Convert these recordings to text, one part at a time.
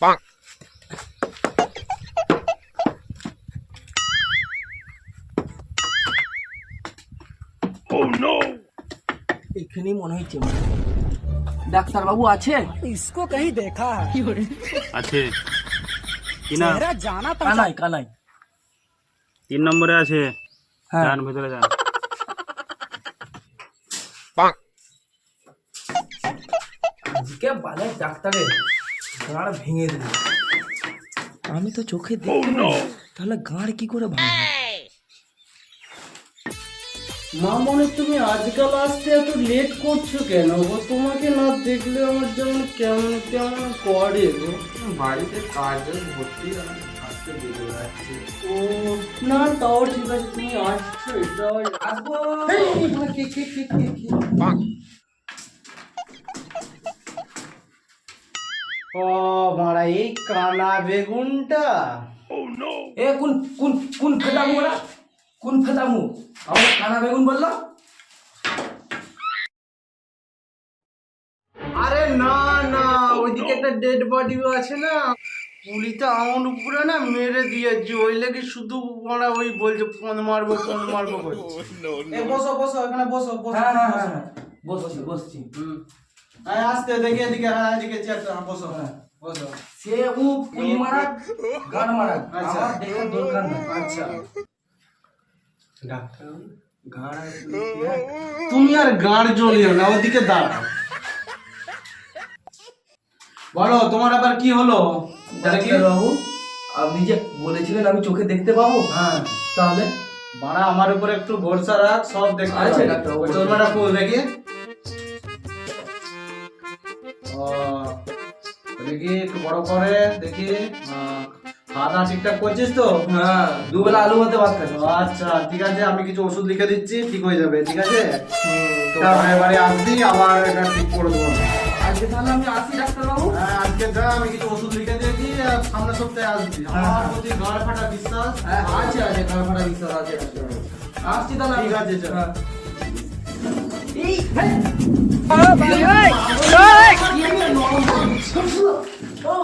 Bonk. Oh no. এখানেই মনে হচ্ছে ডাক্তার বাবু আছে इसको कहीं देखा है আছে কি না मेरा जाना पहचाना কালাই কালাই তিন নম্বরে আছে হ্যাঁ যান ভেতরে যান Bonk. আজকে বালের ডাক্তারের গাঁড় ভেঙে দিল আমি তো চোখে দেখতে পাই না। তাহলে গাঁড় কি করে ভাঙবে? মা মনে তুমি আজকাল আসতে এত লেট করছ কেন গো? তোমাকে না দেখলে আমার যেমন কেমন কেমন করে গো? বাড়িতে কাজ ভর্তি আজকে বেরো যাচ্ছে ও না তাও ঠিক আছে তুমি আসছো এটাও আসব। কে কে কে কে ও মারা এই কানা বেগুনটা? এ কোন কোন কোন ফেদামু ওরা কোন ফেদামু আমার কানা বেগুন বলল? আরে না না ওইদিকে একটা ডেড বডি আছে না আমার উপরে না মেরে দিয়েছে ওই লেগে শুধু ওরা ওই বলছে ফোন মারবো ফোন মারবো বলছে। এ, বসো বসো এখানে বসো বসো হ্যাঁ হ্যাঁ বসো। হ্যাঁ বসছি বসছি। হুম। হ্যাঁ আসতে দেখি এদিকে হ্যাঁ এদিকে চেয়ারটা হ্যাঁ, বসো হ্যাঁ বসো। সে ও পুলি মারা গান মারা আচ্ছা। দেখার দরকার নাই। আচ্ছা। ডাক্তার তুমি আর গাড় জ্বলিও না ওদিকে দাঁড়াও। বলো তোমার আবার কি হলো? দেখি বাবু আপনি যে বলেছিলেন আমি চোখে দেখতে পাবো? হ্যাঁ। তাহলে? বাড়া আমার উপরে একটু ভরসা রাখ সব দেখতে আচ্ছা। ডাক্তারবাবু। খুল দেখি দেখি একটু বড় করে দেখি খাওয়া দাওয়া ঠিকঠাক করছিস তো? হ্যাঁ দুবেলা আলু ভাতে ভাত খাচ্ছি। আচ্ছা ঠিক আছে আমি কিছু ওষুধ লিখে দিচ্ছি ঠিক হয়ে যাবে ঠিক আছে? আসবি আবার এটা ঠিক করে দেবো। আজকে তাহলে আমি আসি ডাক্তার বাবু হ্যাঁ, আজকে যা আমি কিছু ওষুধ লিখে দিয়েছি সামনের সপ্তাহে আসবি। হ্যাঁ, আমার হ্যাঁ। প্রতি গাড় ফাটা বিশ্বাস। হ্যাঁ আছে আছে খারাপ খারাপ বিশ্বাস আছে আসছি তাহলে ঠিক আছে। হ্যাঁ।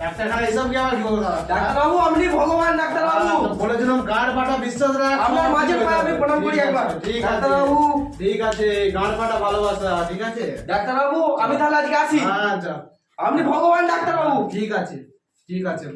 ডাক্তারখানা এসব কি আমার কি কথা ডাক্তার বাবু আপনি ভগবান ডাক্তার বাবু বলেছিলাম গাড় ফাটা বিশ্বাস রাখ। আপনার মাঝে আমি প্রণাম করি একবার। ঠিক আছে ডাক্তারবাবু। ঠিক আছে গাড় পাটা ভালোবাসা ঠিক আছে? ডাক্তারবাবু আমি তাহলে আজকে আসি। আচ্ছা আপনি ভগবান ডাক্তারবাবু। ঠিক আছে ঠিক আছে